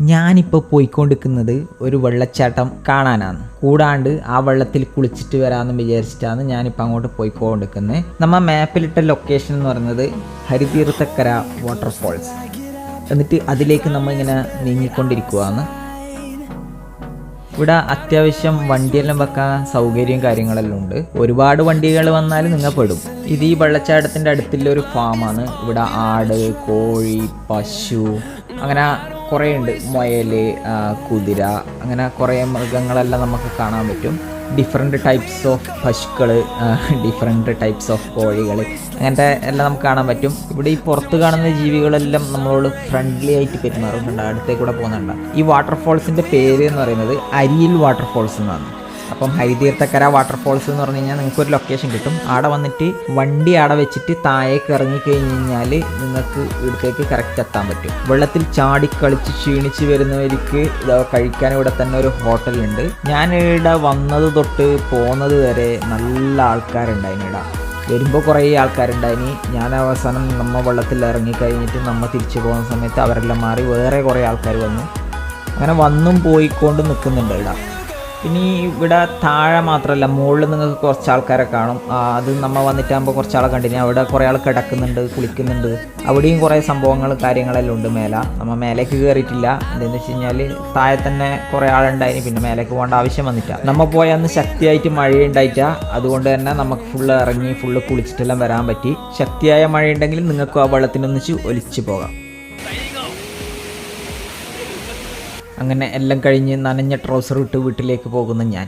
ഞാനിപ്പോൾ പോയിക്കൊണ്ടിരിക്കുന്നത് ഒരു വെള്ളച്ചാട്ടം കാണാനാണ്. കൂടാണ്ട് ആ വെള്ളത്തിൽ കുളിച്ചിട്ട് വരാമെന്ന് വിചാരിച്ചിട്ടാണ് ഞാനിപ്പോൾ അങ്ങോട്ട് പോയിക്കൊണ്ടിരിക്കുന്നത് നമ്മൾ മാപ്പിലിട്ട ലൊക്കേഷൻ എന്ന് പറയുന്നത് ഹരിതീർത്ഥക്കര വാട്ടർഫോൾസ് എന്നിട്ട് അതിലേക്ക് നമ്മൾ ഇങ്ങനെ നീങ്ങിക്കൊണ്ടിരിക്കുകയാണ് ഇവിടെ അത്യാവശ്യം വണ്ടിയെല്ലാം വെക്കാൻ സൗകര്യവും കാര്യങ്ങളെല്ലാം ഉണ്ട്. ഒരുപാട് വണ്ടികൾ വന്നാൽ നിങ്ങൾ പെടും ഇത് ഈ വെള്ളച്ചാട്ടത്തിന്റെ അടുത്തുള്ള ഒരു ഫാമാണ് ഇവിടെ ആട് കോഴി പശു അങ്ങനെ കുറേ ഉണ്ട് മുയൽ കുതിര അങ്ങനെ കുറേ മൃഗങ്ങളെല്ലാം നമുക്ക് കാണാൻ പറ്റും. ഡിഫറെന്റ് ടൈപ്സ് ഓഫ് പശുക്കൾ ഡിഫറെന്റ് ടൈപ്സ് ഓഫ് കോഴികൾ അങ്ങനത്തെ എല്ലാം നമുക്ക് കാണാൻ പറ്റും. ഇവിടെ ഈ പുറത്ത് കാണുന്ന ജീവികളെല്ലാം നമ്മളോട് ഫ്രണ്ട്ലി ആയിട്ട് പെരുമാറുന്നുണ്ട്. അടുത്തേക്കൂടെ പോകുന്നുണ്ട്. ഈ വാട്ടർഫോൾസിന്റെ പേര് എന്ന് പറയുന്നത് അരിയിൽ വാട്ടർഫോൾസ് എന്നാണ്. അപ്പം ഹരിതീർത്ഥക്കര വാട്ടർഫോൾസ് എന്ന് പറഞ്ഞു കഴിഞ്ഞാൽ നിങ്ങൾക്ക് ഒരു ലൊക്കേഷൻ കിട്ടും. അവിടെ വന്നിട്ട് വണ്ടി അവിടെ വെച്ചിട്ട് താഴേക്ക് ഇറങ്ങി കഴിഞ്ഞ് കഴിഞ്ഞാൽ നിങ്ങൾക്ക് ഇവിടത്തേക്ക് കറക്റ്റ് എത്താൻ പറ്റും. വെള്ളത്തിൽ ചാടി കളിച്ച് ക്ഷീണിച്ച് വരുന്നവർക്ക് കഴിക്കാൻ ഇവിടെ തന്നെ ഒരു ഹോട്ടലുണ്ട് ഞാൻ ഇവിടെ വന്നത് തൊട്ട് പോകുന്നത് വരെ നല്ല ആൾക്കാരുണ്ടായിരുന്നു ഇവിടെ വരുമ്പോൾ കുറേ ആൾക്കാരുണ്ടായിനി. ഞാൻ അവസാനം നമ്മ വെള്ളത്തിൽ ഇറങ്ങി കഴിഞ്ഞിട്ട് നമ്മൾ തിരിച്ചു പോകുന്ന സമയത്ത് അവരെല്ലാം മാറി വേറെ കുറേ ആൾക്കാർ വന്നു. അങ്ങനെ വന്നും പോയിക്കൊണ്ട് നിൽക്കുന്നുണ്ട് ഇവിടെ ഈ ഇവിടെ താഴെ മാത്രമല്ല മുകളിൽ നിങ്ങൾക്ക് കുറച്ച് ആൾക്കാരെ കാണും. അത് നമ്മൾ വന്നിട്ടാകുമ്പോൾ കുറച്ച് ആളെ കണ്ടിന്. അവിടെ കുറേ ആൾ കിടക്കുന്നുണ്ട് കുളിക്കുന്നുണ്ട്. അവിടെയും കുറേ സംഭവങ്ങൾ കാര്യങ്ങളെല്ലാം ഉണ്ട് മേലെ. നമ്മൾ മേലേക്ക് കയറിയിട്ടില്ല എന്താണെന്ന് വെച്ച് കഴിഞ്ഞാൽ താഴെ തന്നെ കുറേ ആളുണ്ടായിന്. പിന്നെ മേലേക്ക് പോകേണ്ട ആവശ്യം വന്നില്ല. നമ്മൾ പോയ അന്ന് ശക്തിയായിട്ട് മഴയുണ്ടായിട്ടാ. അതുകൊണ്ട് തന്നെ നമുക്ക് ഫുള്ള് ഇറങ്ങി ഫുള്ള് കുളിച്ചിട്ടെല്ലാം വരാൻ പറ്റി. ശക്തിയായ മഴയുണ്ടെങ്കിൽ നിങ്ങൾക്ക് ആ വെള്ളത്തിനൊന്നിച്ച് ഒലിച്ചു പോകാം. അങ്ങനെ എല്ലാം കഴിഞ്ഞ് നനഞ്ഞ ട്രൗസർ ഇട്ട് വീട്ടിലേക്ക് പോകുന്ന ഞാൻ.